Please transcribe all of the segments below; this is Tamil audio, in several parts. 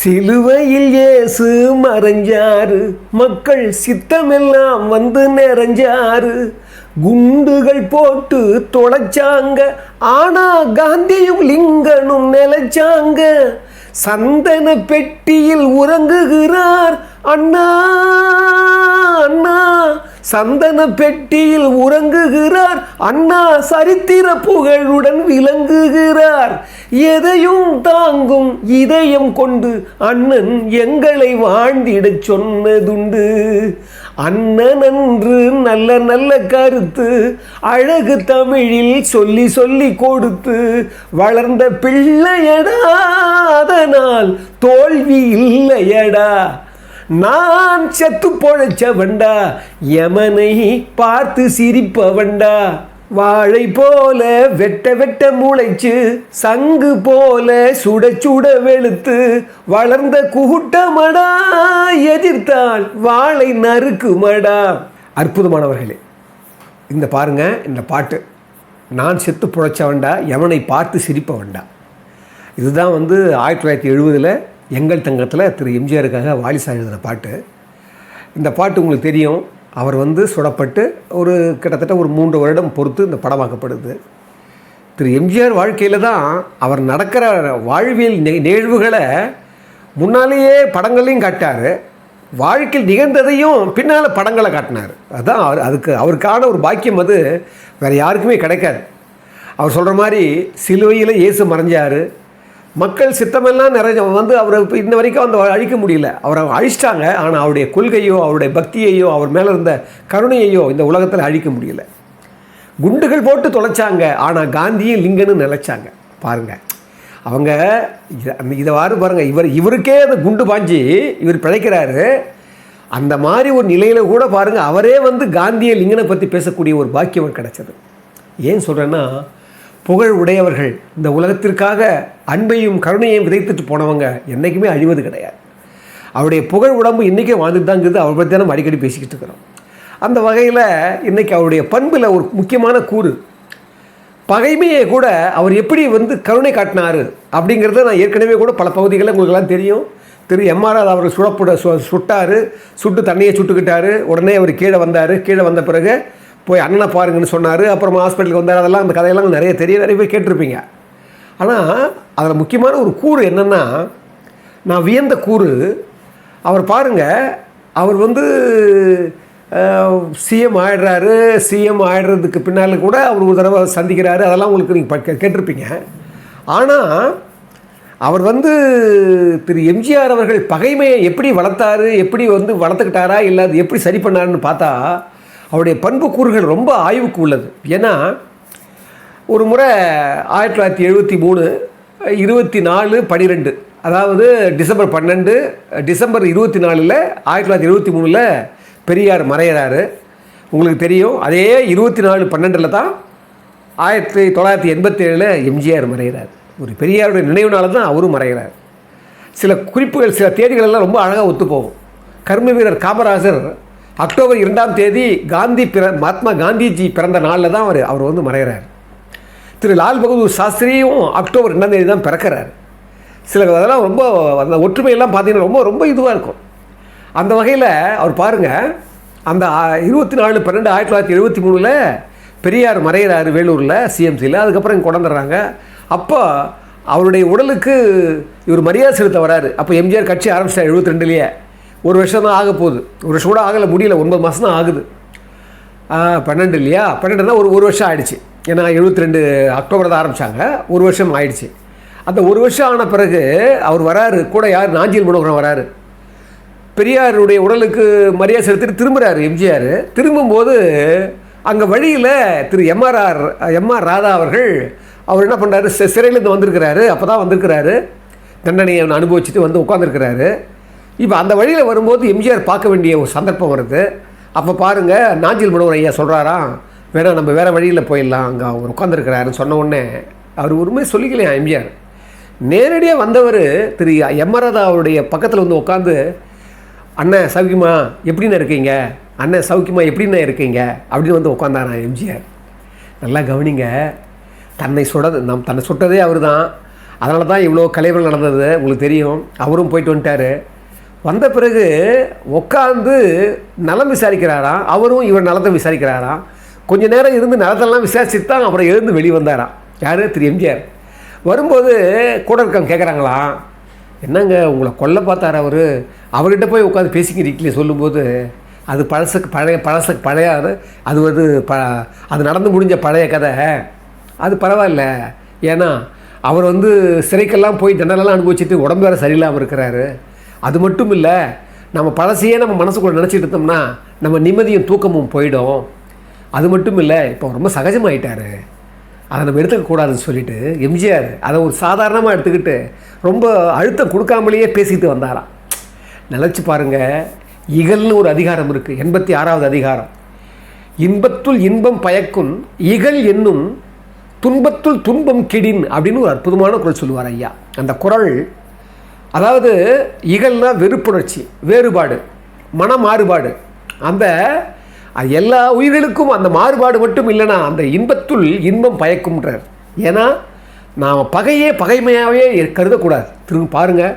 சிலுவையில் இயேசு மறைஞ்சாரு. மக்கள் சித்தமெல்லாம் வந்து நிறைஞ்சாரு. குண்டுகள் போட்டு தொலைச்சாங்க. ஆனா காந்தியும் லிங்கனும் நிலைச்சாங்க. சந்தன பெட்டியில் உறங்குகிறார். அண்ணா அண்ணா சந்தன பெட்டியில் உறங்குகிறார். அண்ணா சரித்திர புகழுடன் விளங்குகிறார். எதையும் தாங்கும் இதயம் கொண்டு அண்ணன் எங்களை வாழ்ந்திடச் சொன்னதுண்டு. அண்ணன் என்று நல்ல நல்ல கருத்து அழகு தமிழில் சொல்லி சொல்லி கொடுத்து வளர்ந்த பிள்ளையடா அதனால் தோல்வி இல்லையடா. நான் செத்து பொழைச்சவன்டா யமனை பார்த்து சிரிப்பவன்டா. வாழை போல வெட்ட வெட்ட முளைச்சு சங்கு போல சுட சுட வெளுத்து வளர்ந்த குகுட்டமடா எதிர்த்தால் வாழை நறுக்குமடா. அற்புதமானவர்களே இந்த பாருங்க இந்த பாட்டு. நான் செத்து புழைச்சவன்டா எவனை பார்த்து சிரிப்பவன்டா. இதுதான் வந்து ஆயிரத்தி தொள்ளாயிரத்தி எழுபதில் எங்கள் தங்கத்தில் திரு எம்ஜிஆருக்காக வாலிசா எழுதின பாட்டு. இந்த பாட்டு உங்களுக்கு தெரியும். அவர் வந்து சுடப்பட்டு ஒரு கிட்டத்தட்ட ஒரு மூன்று வருடம் பொறுத்து இந்த படமாக்கப்படுது திரு எம்ஜிஆர் வாழ்க்கையில் தான் அவர் நடக்கிற வாழ்வியல் நிகழ்வுகளை முன்னாலேயே படங்களையும் காட்டார் வாழ்க்கையில் நிகழ்ந்ததையும் பின்னால் படங்களை காட்டினார். அதுதான் அவர் அதுக்கு அவருக்கான ஒரு பாக்கியம் அது. வேறு யாருக்குமே கிடைக்காது. அவர் சொல்கிற மாதிரி சிலுவையில் இயேசு மறைஞ்சார். மக்கள் சித்தமெல்லாம் நிறைய வந்து அவரை இப்போ இன்ன வரைக்கும் அந்த அழிக்க முடியல. அவரை அழிச்சிட்டாங்க. ஆனால் அவருடைய கொள்கையோ அவருடைய பக்தியையோ அவர் மேலே இருந்த கருணையையோ இந்த உலகத்தில் அழிக்க முடியல. குண்டுகள் போட்டு தொலைச்சாங்க. ஆனால் காந்தியும் லிங்கனும் நிலைச்சாங்க. பாருங்கள் அவங்க இதை வாரு பாருங்கள் இவர் இவருக்கே அந்த குண்டு பாஞ்சு இவர் பிழைக்கிறாரு. அந்த மாதிரி ஒரு நிலையில் கூட பாருங்கள் அவரே வந்து காந்திய லிங்கனை பற்றி பேசக்கூடிய ஒரு பாக்கியம் கிடச்சது. ஏன் சொல்கிறேன்னா புகழ் உடையவர்கள். இந்த உலகத்திற்காக அன்பையும் கருணையையும் விதைத்துட்டு போனவங்க என்றைக்குமே அழிவது கிடையாது. அவருடைய புகழ் உடம்பு இன்றைக்கே வாழ்ந்துட்டு தாங்கிறது அவரை பற்றி நம்ம அடிக்கடி பேசிக்கிட்டு இருக்கிறோம். அந்த வகையில் இன்றைக்கி அவருடைய பண்பில் ஒரு முக்கியமான கூறு. பகைமையை கூட அவர் எப்படி வந்து கருணை காட்டினார் அப்படிங்கிறத நான் ஏற்கனவே கூட பல பகுதிகளில் உங்களுக்கெல்லாம் தெரியும். திரு எம்ஆர்ஆர் அவர் சுடப்பட சு சுட்டார் சுட்டு தண்ணியை சுட்டுக்கிட்டாரு உடனே அவர் கீழே வந்தார். கீழே வந்த பிறகு போய் அண்ணனை பாருங்கன்னு சொன்னார் அப்புறமா ஹாஸ்பிட்டலுக்கு வந்தார் அதெல்லாம் அந்த கதையெல்லாம் நிறைய தெரிய நிறைய பேர் கேட்டிருப்பீங்க. ஆனால் அதில் முக்கியமான ஒரு கூறு என்னென்னா நான் வியந்த கூறு அவர் பாருங்கள் அவர் வந்து சிஎம் ஆயிடுறாரு சிஎம் ஆயிடுறதுக்கு பின்னால் கூட அவர் ஒரு தடவை சந்திக்கிறாரு அதெல்லாம் உங்களுக்கு நீங்கள் கேட்டிருப்பீங்க. ஆனால் அவர் வந்து திரு எம்ஜிஆர் அவர்கள் பகைமையை எப்படி வளர்த்தாரு எப்படி வந்து வளர்த்துக்கிட்டாரா இல்லை அது எப்படி சரி பண்ணாருன்னு பார்த்தா அவருடைய பண்புக்கூறுகள் ரொம்ப ஆய்வுக்கு உள்ளது. ஏன்னா ஒரு முறை ஆயிரத்தி தொள்ளாயிரத்தி எழுபத்தி மூணு இருபத்தி நாலு பன்னிரெண்டு அதாவது டிசம்பர் பன்னெண்டு டிசம்பர் இருபத்தி நாலில் ஆயிரத்தி தொள்ளாயிரத்தி இருபத்தி மூணில் பெரியார் மறையிறாரு. உங்களுக்கு தெரியும் அதே இருபத்தி நாலு பன்னெண்டில் தான் ஆயிரத்தி தொள்ளாயிரத்தி எண்பத்தேழில் எம்ஜிஆர் மறைகிறார் ஒரு பெரியாருடைய நினைவு தான் அவரும் மறைகிறார் சில குறிப்புகள் சில தேதிகளெல்லாம் ரொம்ப அழகாக ஒத்துப்போகும். கர்ம வீரர் காமராஜர் அக்டோபர் இரண்டாம் தேதி காந்தி பிற மகாத்மா காந்திஜி பிறந்த நாளில் தான் அவர் அவர் வந்து மறைகிறார் திரு லால் பகதூர் சாஸ்திரியும் அக்டோபர் ரெண்டாம் தேதி தான் பிறக்கிறார். சில அதெல்லாம் ரொம்ப அந்த ஒற்றுமையெல்லாம் பார்த்தீங்கன்னா ரொம்ப ரொம்ப இதுவாக இருக்கும். அந்த வகையில் அவர் பாருங்கள் அந்த இருபத்தி நாலு பன்னெண்டு ஆயிரத்தி தொள்ளாயிரத்தி எழுபத்தி மூணில் பெரியார் மறையிறாரு வேலூரில் சிஎம்சியில் அதுக்கப்புறம் இங்கே கொண்டாந்துடுறாங்க அப்போ அவருடைய உடலுக்கு இவர் மரியாதை செலுத்த வராரு. அப்போ எம்ஜிஆர் கட்சி ஆரம்பிச்சார் எழுபத்தி ரெண்டுலேயே. ஒரு வருஷம் தான் ஆக போகுது. ஒரு வருஷம் கூட ஆகலை முடியல. ஒன்பது மாதம் தான் ஆகுது. பன்னெண்டு இல்லையா? பன்னெண்டுனா ஒரு ஒரு வருஷம் ஆகிடுச்சு ஏன்னா எழுபத்தி ரெண்டு அக்டோபர் தான் ஆரம்பித்தாங்க ஒரு வருஷம் ஆயிடுச்சு. அந்த ஒரு வருஷம் ஆன பிறகு அவர் வராரு. கூட யார்? நாஞ்சியல் மனோகரன் வராரு. பெரியாருடைய உடலுக்கு மரியாதை செலுத்திட்டு திரும்புகிறாரு எம்ஜிஆர். திரும்பும்போது அங்கே வழியில் திரு எம்ஆர்ஆர் எம்ஆர் ராதா அவர்கள் அவர் என்ன பண்ணுறாரு சிறையிலேருந்து வந்திருக்கிறாரு. அப்போ தான் வந்திருக்கிறாரு. தண்டனையை அனுபவிச்சுட்டு வந்து உட்காந்துருக்கிறாரு இப்போ அந்த வழியில் வரும்போது எம்ஜிஆர் பார்க்க வேண்டிய ஒரு சந்தர்ப்பம் வருது. அப்போ பாருங்கள் நாஞ்சில் மனோகர் ஐயா சொல்கிறாராம் வேணா நம்ம வேறு வழியில் போயிடலாம். அங்கே அவர் உட்காந்துருக்கிறாருன்னு சொன்ன உடனே அவர் உரிமை சொல்லிக்கலையா எம்ஜிஆர்? நேரடியாக வந்தவர் திரு எம்ஆர்ஆர் அவருடைய பக்கத்தில் வந்து உட்காந்து அண்ணன் சௌக்கியமா எப்படிண்ணே இருக்கீங்க? அண்ணன் சௌக்கியமா எப்படிண்ணே இருக்கீங்க? அப்படின்னு வந்து உட்காந்தாரான் எம்ஜிஆர். நல்லா கவனிங்க தன்னை சுட நம் தன்னை சுட்டதே அவர் தான் அதனால தான் இவ்வளோ கலைகள் நடந்தது உங்களுக்கு தெரியும். அவரும் போயிட்டு வந்துட்டார். வந்த பிறகு உட்காந்து நலம் விசாரிக்கிறாராம். அவரும் இவர் நலத்தை விசாரிக்கிறாராம். கொஞ்ச நேரம் இருந்து நலத்தெல்லாம் விசாரிச்சுட்டு தான் அப்புறம் எழுந்து வெளியே வந்தாராம் யார்? திரு எம்ஜிஆர். வரும்போது கூட இருக்கவங்க கேட்குறாங்களாம் என்னங்க உங்களை கொல்ல பார்த்தார் அவர். அவர்கிட்ட போய் உட்காந்து பேசிக்கிறீங்களே சொல்லும்போது அது பழசுக்கு பழைய பழசுக்கு பழைய அது அது வந்து ப அது நடந்து முடிஞ்ச பழைய கதை. அது பரவாயில்ல. ஏன்னா அவர் வந்து சிறைக்கெல்லாம் போய் தண்டனெல்லாம் அனுபவிச்சுட்டு உடம்பு வேறு சரியில்லாமல் இருக்கிறாரு. அது மட்டும் இல்லை நம்ம பழசையே நம்ம மனசுக்குள்ளே நினச்சிட்டு இருந்தோம்னா நம்ம நிம்மதியும் தூக்கமும் போயிடும். அது மட்டும் இல்லை இப்போ ரொம்ப சகஜமாயிட்டார். அதை நம்ம எடுத்துக்கக்கூடாதுன்னு சொல்லிட்டு எம்ஜிஆர் அதை ஒரு சாதாரணமாக எடுத்துக்கிட்டு ரொம்ப அழுத்தம் கொடுக்காமலேயே பேசிட்டு வந்தாராம். நினச்சி பாருங்க இகல்னு ஒரு அதிகாரம் இருக்குது எண்பத்தி ஆறாவது அதிகாரம். இன்பத்துள் இன்பம் பயக்கும் இகல் என்னும் துன்பத்துள் துன்பம் கெடின் அப்படின்னு ஒரு அற்புதமான குரல் சொல்லுவார் ஐயா. அந்த குரல் அதாவது இகல்னா வெறுப்புணர்ச்சி வேறுபாடு மன மாறுபாடு அந்த எல்லா உயிர்களுக்கும் அந்த மாறுபாடு மட்டும் இல்லைன்னா அந்த இன்பத்துள் இன்பம் பயக்கும்ன்றார். ஏன்னா நாம் பகையே பகைமையாகவே கருதக்கூடாது. திரும்ப பாருங்கள்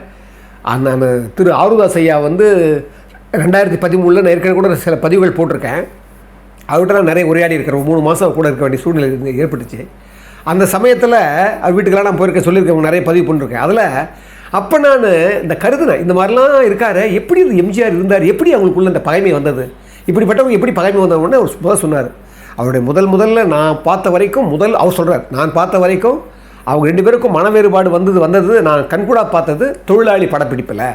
அந்த திரு ஆருதாஸ் ஐயா வந்து ரெண்டாயிரத்தி பதிமூணில் நான் ஏற்கனவே கூட சில பதிவுகள் போட்டிருக்கேன். அவர்கிட்ட நான் நிறைய உரையாடி இருக்கிறேன். மூணு மாதம் கூட இருக்க வேண்டிய சூழ்நிலை ஏற்பட்டுச்சு. அந்த சமயத்தில் அவர் வீட்டுக்கெல்லாம் நான் போயிருக்கேன் சொல்லியிருக்கேன் நிறைய பதிவு பண்ணிருக்கேன். அதில் அப்போ நான் இந்த கருதுனேன் இந்த மாதிரிலாம் இருக்காரு. எப்படி இது எம்ஜிஆர் இருந்தார்? எப்படி அவங்களுக்குள்ள இந்த பகைமை வந்தது? இப்படிப்பட்டவங்க எப்படி பகைமை வந்தவங்கன்னு அவர் முதல் சொன்னார். அவருடைய முதல் முதல்ல நான் பார்த்த வரைக்கும் முதல் அவர் சொல்கிறார் நான் பார்த்த வரைக்கும் அவங்க ரெண்டு பேருக்கும் மன வேறுபாடு வந்தது வந்தது. நான் கண்கூடா பார்த்தது தொழிலாளி படப்பிடிப்பில்.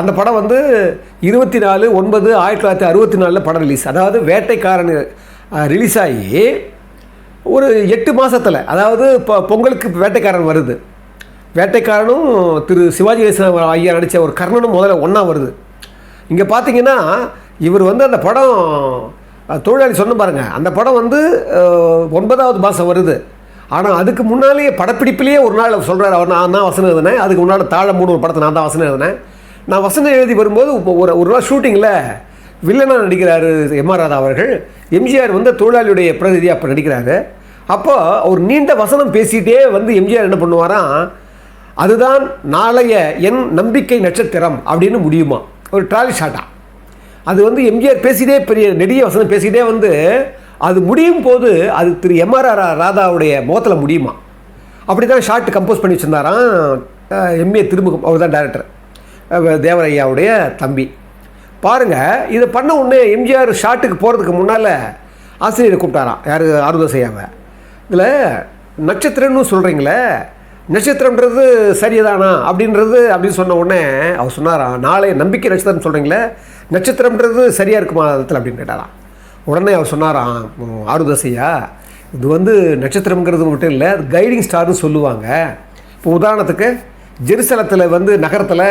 அந்த படம் வந்து இருபத்தி நாலு ஒன்பது ஆயிரத்தி தொள்ளாயிரத்தி அறுபத்தி நாலில் படம் ரிலீஸ் அதாவது வேட்டைக்காரன் ரிலீஸ் ஆகி ஒரு எட்டு மாதத்தில் அதாவது இப்போ பொங்கலுக்கு வேட்டைக்காரன் வருது. வேட்டைக்காரனும் திரு சிவாஜி கணேசன் ஐயா நடித்த ஒரு கர்ணனும் முதல்ல ஒன்றா வருது. இங்கே பார்த்தீங்கன்னா இவர் வந்து அந்த படம் தொழிலாளி சொன்ன பாருங்கள் அந்த படம் வந்து ஒன்பதாவது மாதம் வருது. ஆனால் அதுக்கு முன்னாலேயே படப்பிடிப்பிலேயே ஒரு நாள் சொல்கிறார் அவர் நான் தான் வசனம் எழுதினேன் அதுக்கு முன்னால் தாழ மூணு ஒரு படத்தை நான் தான் வசனம் எழுதினேன். நான் வசனம் எழுதி வரும்போது ஒரு ஒரு நாள் ஷூட்டிங்கில் வில்லனாக நடிக்கிறாரு எம் ஆர் ராதா அவர்கள் எம்ஜிஆர் வந்து தொழிலாளியுடைய பிரதிநிதியாக அப்போ நடிக்கிறாரு. அப்போ அவர் நீண்ட வசனம் பேசிகிட்டே வந்து எம்ஜிஆர் என்ன பண்ணுவாராம் அதுதான் நாளைய என் நம்பிக்கை நட்சத்திரம் அப்படின்னு முடியுமா? ஒரு ட்ராலி ஷாட்டா அது வந்து எம்ஜிஆர் பேசிட்டே பெரிய நெடிய வசனம் பேசிட்டே வந்து அது முடியும் போது அது திரு எம்ஆர்ஆர் ராதாவுடைய முகத்தில் முடியுமா? அப்படி தான் ஷார்ட் கம்போஸ் பண்ணி வச்சுருந்தாராம் எம்ஏ திருமுகம் அவர் தான் டேரக்டர் தேவரையாவுடைய தம்பி. பாருங்கள் இதை பண்ண உடனே எம்ஜிஆர் ஷார்ட்டுக்கு போகிறதுக்கு முன்னால் ஆசிரியரை கூப்பிட்டாராம். யார் செய்யாமல் இதில் நட்சத்திரம்னு சொல்கிறீங்களே நட்சத்திரம்ன்றது சரிதானா அப்படின்றது அப்படின்னு சொன்ன உடனே அவர் சொன்னாராம் நாளை நம்பிக்கை நட்சத்திரம் சொல்கிறீங்களே நட்சத்திரம்ன்றது சரியாக இருக்குமா அதில் அப்படின்னு கேட்டாராம். உடனே அவர் சொன்னாராம் ஆறுதசையா இது வந்து நட்சத்திரம்ங்கிறது மட்டும் இல்லை கைடிங் ஸ்டார்னு சொல்லுவாங்க. இப்போ உதாரணத்துக்கு ஜெருசலத்தில் வந்து நகரத்தில்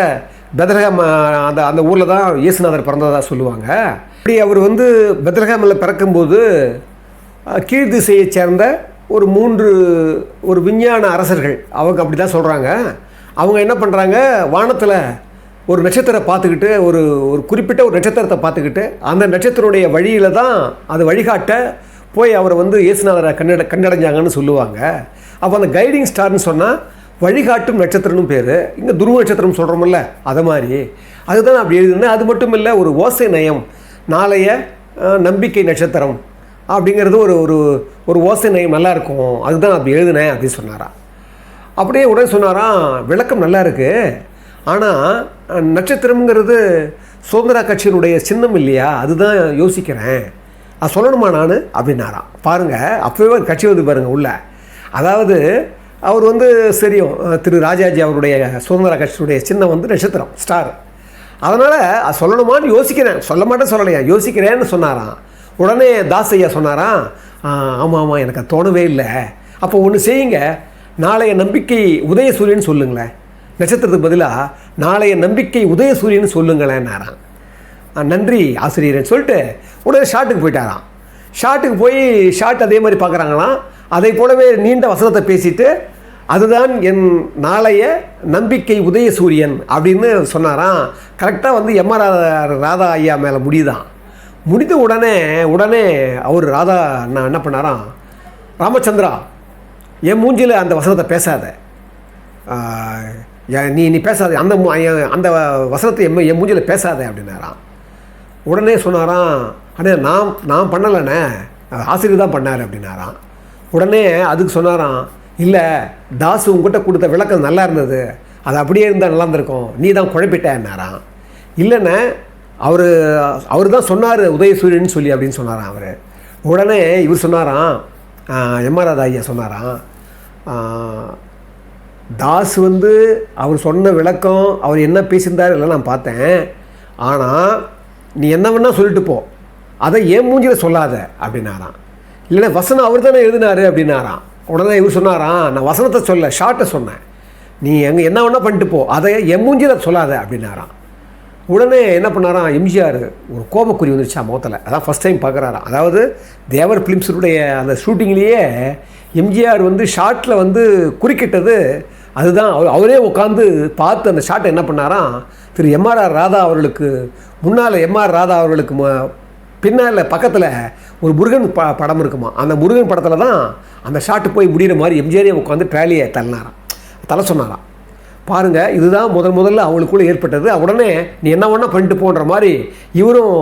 பெத்லஹேம் அந்த அந்த ஊரில் தான் இயேசுநாதர் பிறந்ததாக சொல்லுவாங்க. அப்படி அவர் வந்து பெத்லஹேமில் பிறக்கும்போது கீழ்திசையை கீழ் திசையைச் சேர்ந்த ஒரு மூன்று ஒரு விஞ்ஞான அரசர்கள் அவங்க அப்படி தான் சொல்கிறாங்க அவங்க என்ன பண்ணுறாங்க வானத்தில் ஒரு நட்சத்திரம் பார்த்துக்கிட்டு ஒரு ஒரு குறிப்பிட்ட ஒரு நட்சத்திரத்தை பார்த்துக்கிட்டு அந்த நட்சத்திரனுடைய வழியில் தான் அது வழிகாட்ட போய் அவரை வந்து இயேசுநாதரை கண்ணட கண்டடைஞ்சாங்கன்னு சொல்லுவாங்க. அப்போ அந்த கைடிங் ஸ்டார்னு சொன்னால் வழிகாட்டும் நட்சத்திரம்னு பேர். இங்கே துருவ நட்சத்திரம் சொல்கிறோமில்ல அதை மாதிரி அதுதான் அப்படி எழுதுனேன் அது மட்டும் இல்லை ஒரு ஓசை நயம். நாளைய நம்பிக்கை நட்சத்திரம். அப்படிங்கிறது ஒரு ஒரு ஒரு ஓசை நயம் அதுதான் அப்படி எழுதினேன் அப்படின்னு சொன்னாராம் அப்படியே உடனே சொன்னாராம் விளக்கம் நல்லா இருக்குது ஆனால் நட்சத்திரம்ங்கிறது சுதந்திர கட்சியினுடைய சின்னம் இல்லையா? அதுதான் யோசிக்கிறேன். அது சொல்லணுமா நான்? அப்படின்னாராம் பாருங்கள் அப்போவே கட்சி வந்து பாருங்கள் உள்ள. அதாவது அவர் வந்து சரியும் திரு ராஜாஜி அவருடைய சுதந்திர கட்சியினுடைய சின்னம் வந்து நட்சத்திரம் ஸ்டார். அதனால் அது சொல்லணுமான்னு யோசிக்கிறேன். சொல்ல மாட்டேன் சொல்லலையா? யோசிக்கிறேன்னு சொன்னாராம். உடனே தாஸ் ஐயா சொன்னாராம் ஆமாம் ஆமாம் எனக்கு தோணவே இல்லை. அப்போ ஒன்று செய்யுங்க. நாளைய நம்பிக்கை உதயசூரியன் சொல்லுங்களேன். நட்சத்திரத்துக்கு பதிலாக நாளைய நம்பிக்கை உதயசூரியன் சொல்லுங்களேன்னாரான் ஆ, நன்றி ஆசிரியர்னு சொல்லிட்டு உடனே ஷார்ட்டுக்கு போயிட்டாராம். ஷார்ட்டுக்கு போய் ஷார்ட் அதே மாதிரி பார்க்குறாங்களாம். அதை போலவே நீண்ட வசனத்தை பேசிட்டு அதுதான் என் நாளைய நம்பிக்கை உதயசூரியன் அப்படின்னு சொன்னாராம். கரெக்டாக வந்து எம்ஆர் ராதா ஐயா மேலே முடியுதான். முடிந்த உடனே உடனே அவர் ராதா நான் என்ன பண்ணாராம்? ராமச்சந்திரா என் மூஞ்சியில் அந்த வசனத்தை பேசாத. நீ நீ பேசாத. அந்த அந்த வசனத்தை என் என் மூஞ்சில் பேசாத அப்படின்னாராம். உடனே சொன்னாராம் அண்ணே நான் நான் பண்ணலைண்ணே. ஆசிரியர் தான் பண்ணார் அப்படின்னாராம். உடனே அதுக்கு சொன்னாராம் இல்லை தாசு உங்ககிட்ட கொடுத்த விளக்கம் நல்லா இருந்தது. அது அப்படியே இருந்தால் நல்லா இருந்திருக்கும். நீ தான் குழப்பிட்டேன்னாராம் இல்லைண்ணே அவர் அவர் தான் சொன்னார் உதயசூரியன் சொல்லி அப்படின்னு சொன்னாராம் அவர். உடனே இவர் சொன்னாராம் எம்ஆர் ஐயா சொன்னாராம் தாஸ் வந்து அவர் சொன்ன விளக்கம் அவர் என்ன பேசியிருந்தார் எல்லாம் நான் பார்த்தேன். ஆனால் நீ என்ன வேணால் சொல்லிட்டு போ. அதை ஏன் மூஞ்சியில் சொல்லாத? அப்படின்னாராம். இல்லைன்னா வசனம் அவர் தானே எழுதினாரு? அப்படின்னாராம். உடனே இவர் சொன்னாராம் நான் வசனத்தை சொல்ல ஷார்ட்டை சொன்னேன். நீ எங்கே என்ன வேணால் பண்ணிட்டு போ. அதை என் மூஞ்சியில் சொல்லாத? அப்படின்னாராம். உடனே என்ன பண்ணாராம்? எம்ஜிஆர் ஒரு கோபக்குறி வந்துருச்சா முகத்தில். அதான் ஃபஸ்ட் டைம் பார்க்குறாராம் அதாவது தேவர் ஃபிலிம்ஸுடைய அந்த ஷூட்டிங்லேயே எம்ஜிஆர் வந்து ஷார்ட்டில் வந்து குறுக்கிட்டது அதுதான். அவர் அவரே உட்காந்து பார்த்து அந்த ஷாட்டை என்ன பண்ணாராம்? திரு எம்ஆர்ஆர் ராதா அவர்களுக்கு முன்னால் எம்ஆர் ராதா அவர்களுக்கு ம- பின்னால் பக்கத்தில் ஒரு முருகன் ப படம் இருக்குமா? அந்த முருகன் படத்தில் தான் அந்த ஷாட்டு போய் முடிகிற மாதிரி எம்ஜிஆரே உட்காந்து ட்ராலியை தள்ளினாராம். தலை சொன்னாராம். பாருங்கள் இதுதான் முதல் முதல்ல அவங்களுக்குள்ளே ஏற்பட்டது. உடனே நீ என்ன வேணால் பண்ணிட்டு போன்ற மாதிரி இவரும்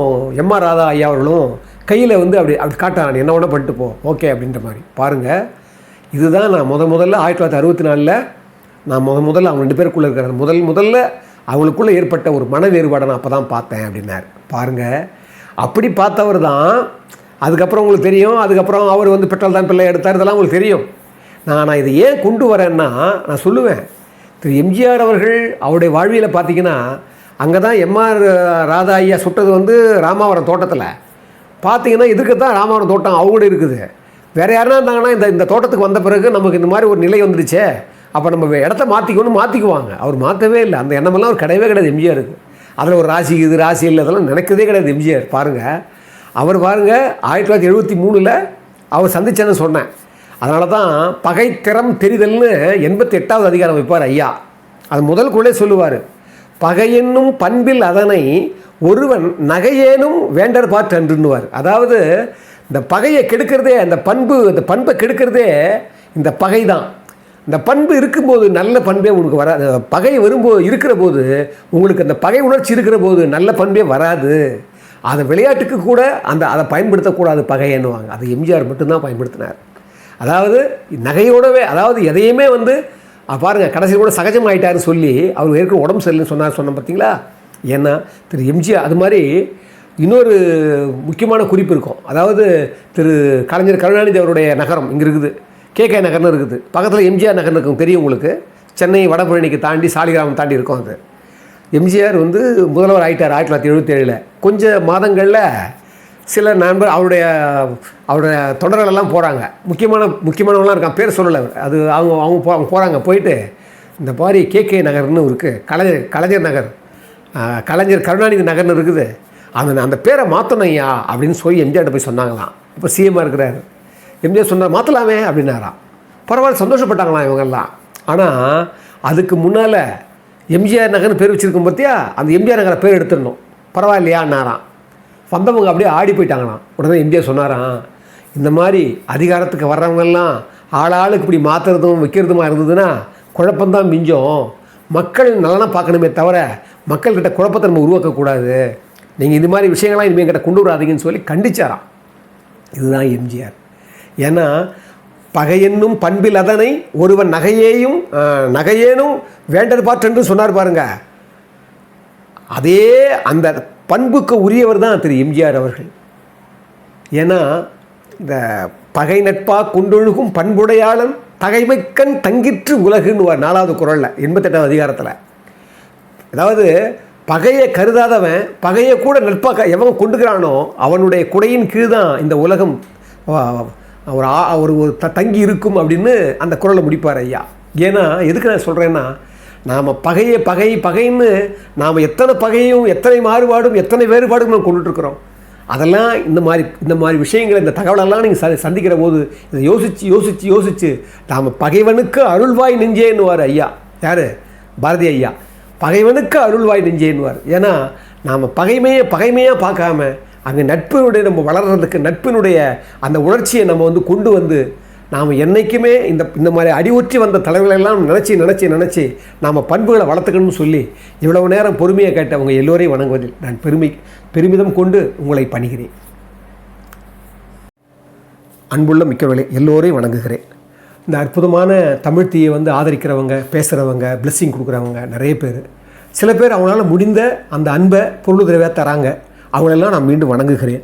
எம்ஆர் ராதா ஐயா அவர்களும் கையில் வந்து அப்படி அப்படி காட்டான் நீ என்ன வேணா பண்ணிட்டு போ ஓகே அப்படின்ற மாதிரி. பாருங்கள் இதுதான் நான் முத முதல்ல ஆயிரத்தி தொள்ளாயிரத்தி அறுபத்தி நாலில் நான் முத முதல்ல அவங்க ரெண்டு பேருக்குள்ளே இருக்கிற முதல் முதல்ல அவங்களுக்குள்ளே ஏற்பட்ட ஒரு மன வேறுபாடை நான் அப்போ தான் பார்த்தேன் அப்படின்னார். பாருங்கள் அப்படி பார்த்தவர் தான் அதுக்கப்புறம் உங்களுக்கு தெரியும். அதுக்கப்புறம் அவர் வந்து பெட்ரோல் தான் பிள்ளை எடுத்தார். இதெல்லாம் உங்களுக்கு தெரியும். நான் நான் இதை ஏன் கொண்டு வரேன்னா நான் சொல்லுவேன். திரு எம்ஜிஆர் அவர்கள் அவருடைய வாழ்வியில் பார்த்தீங்கன்னா அங்கே தான் எம்ஆர் ராதா ஐயா சுட்டது வந்து ராமாவரம் தோட்டத்தில். பார்த்தீங்கன்னா இதுக்கு தான் ராமாவரம் தோட்டம் அவங்களோட இருக்குது. வேறு யாருனா இருந்தாங்கன்னா இந்த இந்த தோட்டத்துக்கு வந்த பிறகு நமக்கு இந்த மாதிரி ஒரு நிலை வந்துடுச்சே. அப்போ நம்ம இடத்த மாற்றிக்கணும் மாற்றிக்குவாங்க அவர் மாற்றவே இல்லை. அந்த எண்ணமெல்லாம் அவர் கிடையவே கிடையாது எம்ஜிஆருக்கு. அதில் ஒரு ராசி இது ராசி இல்லை அதெல்லாம் நினைக்கிறதே கிடையாது எம்ஜிஆர். பாருங்கள் அவர் பாருங்கள் ஆயிரத்தி தொள்ளாயிரத்தி எழுபத்தி மூணில் அவர் சந்திச்சேன்னு சொன்னேன். அதனால தான் பகை திறம் தெரிதல்னு எண்பத்தி எட்டாவது அதிகாரம் வைப்பார் ஐயா. அது முதல்குள்ளே சொல்லுவார். பகையென்னும் பண்பில் அதனை ஒருவன் நகையேனும் வேண்டர் பாற்றன்றுன்னுவார் அதாவது இந்த பகையை கெடுக்கிறதே அந்த பண்பு அந்த பண்பை கெடுக்கிறதே இந்த பகை தான் இந்த பண்பு இருக்கும்போது நல்ல பண்பே உங்களுக்கு வராது. பகை வரும்போது இருக்கிற போது உங்களுக்கு அந்த பகை உணர்ச்சி இருக்கிற போது நல்ல பண்பே வராது. அதை விளையாட்டுக்கு கூட அந்த அதை பயன்படுத்தக்கூடாது பகைன்னுவாங்க அது எம்ஜிஆர் மட்டும்தான் பயன்படுத்தினார். அதாவது நகையோடவே அதாவது எதையுமே வந்து பாருங்கள் கடைசியில் கூட சகஜமாயிட்டாருன்னு சொல்லி அவர் ஏற்கனவே உடம்பு சரியில்லைன்னு சொன்னார் சொன்னோம் பார்த்தீங்களா ஏன்னா திரு எம்ஜிஆர் அது மாதிரி இன்னொரு முக்கியமான குறிப்பு இருக்கும். அதாவது திரு கலைஞர் கருணாநிதி அவருடைய நகரம் இங்கே இருக்குது. கேகே நகர்னு இருக்குது. பக்கத்தில் எம்ஜிஆர் நகர்னு இருக்கும் தெரியும் உங்களுக்கு. சென்னை வடபழனிக்கு தாண்டி சாலிகிராமம் தாண்டி இருக்கும் அது. எம்ஜிஆர் வந்து முதல்வர் ஆயிட்டார் ஆயிரத்தி தொள்ளாயிரத்தி எழுபத்தேழில் கொஞ்சம் மாதங்களில் சில நண்பர் அவருடைய அவருடைய தொண்டர்கள் எல்லாம் போகிறாங்க முக்கியமான முக்கியமானவங்களாம் இருக்கான் பேர் சொல்லலை அது அவங்க அவங்க போ அவங்க போகிறாங்க போயிட்டு இந்த மாதிரி கேகே நகர்னு இருக்குது கலைஞர் கலைஞர் நகர். கலைஞர் கருணாநிதி நகர்னு இருக்குது. அந்த அந்த பேரை மாற்றணும் ஐயா அப்படின்னு சொல்லி எம்ஜிஆர்ட்ட போய் சொன்னாங்களாம். இப்போ சிஎம்மாக இருக்கிறார். எம்ஜிஆர் சொன்னார் மாற்றலாமே அப்படின்னாராம். பரவாயில்ல சந்தோஷப்பட்டாங்களாம் இவங்கெல்லாம். ஆனால் அதுக்கு முன்னால் எம்ஜிஆர் நகர்னு பேர் வச்சுருக்கோம் பார்த்தியா அந்த எம்ஜிஆர் நகரை பேர் எடுத்துடணும். பரவாயில்லையான்னாராம். வந்தவங்க அப்படியே ஆடி போயிட்டாங்களாம். உடனே எம்ஜிஆர் சொன்னாராம் இந்த மாதிரி அதிகாரத்துக்கு வர்றவங்கெல்லாம் ஆளாளுக்கு இப்படி மாற்றுறதும் வைக்கிறதுமா இருந்ததுன்னா குழப்பம்தான் மிஞ்சம். மக்கள் நலனை பார்க்கணுமே தவிர மக்கள்கிட்ட குழப்பத்தை நம்ம உருவாக்கக்கூடாது. நீங்கள் இந்த மாதிரி விஷயங்கள்லாம் இனிமேல் கிட்ட கொண்டு வராதீங்கன்னு சொல்லி கண்டிச்சாராம். இதுதான் எம்ஜிஆர் ஏன்னா பகையென்னும் பண்பில் அதனை ஒருவன் நகையேயும் நகையேனும் வேண்டர் பாற்றென்று சொன்னார் பாருங்க. அதே அந்த பண்புக்கு உரியவர் தான் திரு எம்ஜிஆர் அவர்கள். ஏன்னா இந்த பகை நட்பாக கொண்டொழுகும் பண்புடையாளன் தகைமைக்கண் தங்கிற்று உலகுன்னு நாலாவது குரலில் எண்பத்தெட்டாவது அதிகாரத்தில். அதாவது பகையை கருதாதவன் பகையை கூட நட்பாக எவன் கொண்டுக்கிறானோ அவனுடைய குடையின் கீழ் தான் இந்த உலகம் ஒரு ஆ- ஒரு ஒரு த- தங்கி இருக்கும் அப்படின்னு அந்த குரலை முடிப்பார் ஐயா. ஏன்னா எதுக்கு நான் சொல்கிறேன்னா நாம் பகையை பகை பகைன்னு நாம் எத்தனை பகையும் எத்தனை மாறுபாடும் எத்தனை வேறுபாடும் நம்ம கொண்டுட்ருக்குறோம் அதெல்லாம் இந்த மாதிரி இந்த மாதிரி விஷயங்களை இந்த தகவலெல்லாம் நீங்கள் ச சந்திக்கிற போது இதை யோசித்து யோசித்து யோசித்து நாம் பகைவனுக்கு அருள்வாய் நெஞ்சேன்னுவார் ஐயா. யார்? பாரதி ஐயா. பகைவனுக்கு அருள்வாய் நெஞ்சேன்னுவார். ஏன்னா நாம் பகைமையை பகைமையாக பார்க்காம அங்கே நட்பினுடைய நம்ம வளர்கிறதுக்கு நட்பினுடைய அந்த உணர்ச்சியை நம்ம வந்து கொண்டு வந்து நாம் என்றைக்குமே இந்த இந்த மாதிரி அடிவுற்றி வந்த தலைவர்களெல்லாம் நினச்சி நினச்சி நினச்சி நாம் பண்புகளை வளர்த்துக்கணும்னு சொல்லி இவ்வளவு நேரம் பொறுமையை கேட்டவங்க எல்லோரையும் வணங்குவதில் நான் பெருமை பெருமிதம் கொண்டு உங்களை பணிகிறேன். அன்புள்ள மிக்கவர்களே எல்லோரையும் வணங்குகிறேன். இந்த அற்புதமான தமிழ் தீயை வந்து ஆதரிக்கிறவங்க பேசுகிறவங்க பிளெஸ்ஸிங் கொடுக்குறவங்க நிறைய பேர். சில பேர் அவங்களால முடிந்த அந்த அன்பை பொருளுதவியாக தராங்க. அவங்களெல்லாம் நான் மீண்டும் வணங்குகிறேன்.